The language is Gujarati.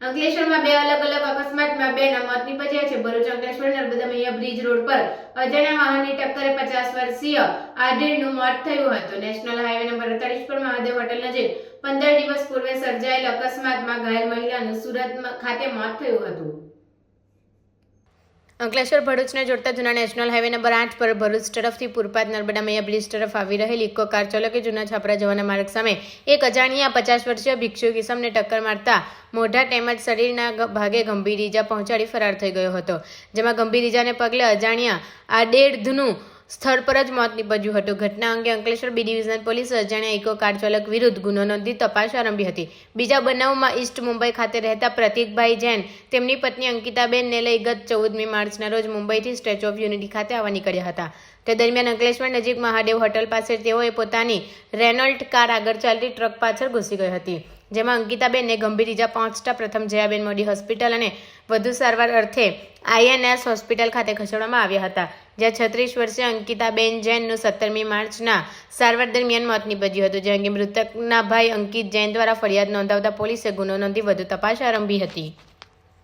અંકલેશ્વરમાં બે અલગ અલગ અકસ્માતમાં બેના મોત નીપજ્યા છે. ભરૂચ, અંકલેશ્વર નર્મદા મૈયા બ્રિજ રોડ પર અજાણ્યા વાહનની ટક્કરે પચાસ વર્ષીય આઢેડનું મોત થયું હતું. નેશનલ હાઈવે નંબર અડતાલીસ પર મહાદેવ હોટલ નજીક પંદર દિવસ પૂર્વે સર્જાયેલ અકસ્માતમાં ઘાયલ મહિલાનું સુરત ખાતે મોત થયું હતું. અંકલેશ્વર ભરૂચને જોડતા જૂના નેશનલ હાઈવે નંબર આઠ પર ભરૂચ તરફથી પૂરપાટ નર્મદા મૈયા બ્રિજ તરફ આવી રહેલી ઇકો કાર ચાલકે જૂના છાપરા જવાના માર્ગ સામે એક અજાણ્યા પચાસ વર્ષીય ભિક્ષુ કિસમને ટક્કર મારતા મોઢા તેમજ શરીરના ભાગે ગંભીર ઈજા પહોંચાડી ફરાર થઈ ગયો હતો, જેમાં ગંભીર ઈજાને પગલે અજાણ્યા આડેડધનું સ્થળ પર જ મોત નીપજ્યું હતું. ઘટના અંગે અંકલેશ્વર બી ડિવિઝન પોલીસ અજાણ્યા ઇકો કાર ચાલક વિરુદ્ધ ગુનો નોંધી તપાસ આરંભી હતી. બીજા બનાવમાં ઈસ્ટ મુંબઈ ખાતે રહેતા પ્રતિકભાઈ જૈન, તેમની પત્ની અંકિતાબેનને લઈ ગત ચૌદમી માર્ચના રોજ મુંબઈથી સ્ટેચ્યુ ઓફ યુનિટી ખાતે આવવા નીકળ્યા હતા. તે દરમિયાન અંકલેશ્વર નજીક મહાદેવ હોટલ પાસે તેઓએ પોતાની રેનોલ્ટ કાર આગળ ચાલતી ટ્રક પાછળ ઘૂસી ગઈ હતી, જેમાં અંકિતાબેનને ગંભીર ઈજા પહોંચતા પ્રથમ જયાબેન મોદી હોસ્પિટલ અને વધુ સારવાર અર્થે આઈએનએસ હોસ્પિટલ ખાતે ખસેડવામાં આવ્યા હતા, જ્યાં છત્રીસ વર્ષીય અંકિતાબેન જૈનનું સત્તરમી માર્ચના સારવાર દરમિયાન મોત નીપજ્યું હતું, જે અંગે મૃતકના ભાઈ અંકિત જૈન દ્વારા ફરિયાદ નોંધાવતા પોલીસે ગુનો નોંધી વધુ તપાસ આરંભી હતી.